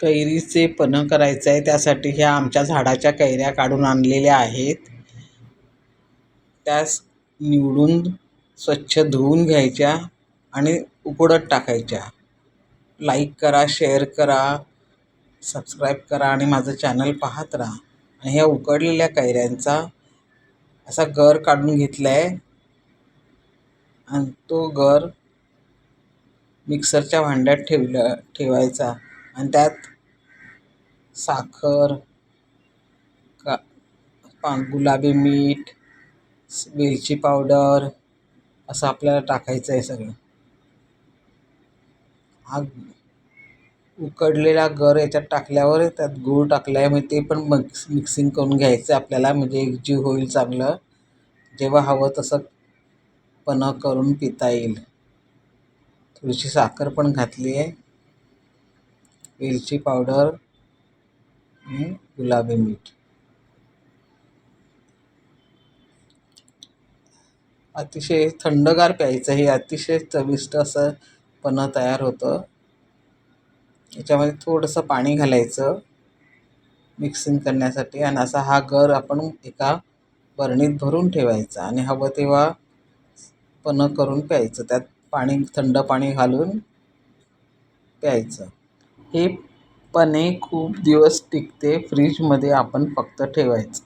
कैरीचे पन्हं करायचं आहे त्यासाठी ह्या आमच्या झाडाच्या कैऱ्या काढून आणलेल्या आहेत. त्यास निवडून स्वच्छ धुवून घ्यायच्या आणि उकडत टाकायच्या. लाईक करा शेअर करा सबस्क्राईब करा आणि माझं चॅनल पाहत राहा. आणि ह्या उकडलेल्या कैऱ्यांचा असा गर काढून घेतला आहे आणि तो गर मिक्सरच्या भांड्यात ठेवलं ठेवायचा. आणि त्यात साखर का पा गुलाबी मीठ वेलची पावडर असं आपल्याला टाकायचं आहे सगळं. हा उकडलेला गर याच्यात टाकल्यावर त्यात गूळ टाकला आहे म्हणजे ते पण मिक्स मिक्सिंग करून घ्यायचं आहे आपल्याला म्हणजे एकजीव होईल चांगलं. जेव्हा हवं तसं पन्ह करून पिता येईल. थोडीशी साखर पण घातली आहे. वेलची पावडर आणि गुलाबी मीठ. अतिशय थंडगार प्यायचं हे अतिशय चविष्ट असं पन्ह तयार होतं. याच्यामध्ये थोडंसं पाणी घालायचं मिक्सिंग करण्यासाठी आणि असा हा गर आपण एका बरणीत भरून ठेवायचा आणि हवं तेव्हा पन्ह करून प्यायचं. त्यात पाणी थंड पाणी घालून प्यायचं. हे पन्हे खूप दिवस टिकते फ्रीजमध्ये आपण फक्त ठेवायचं.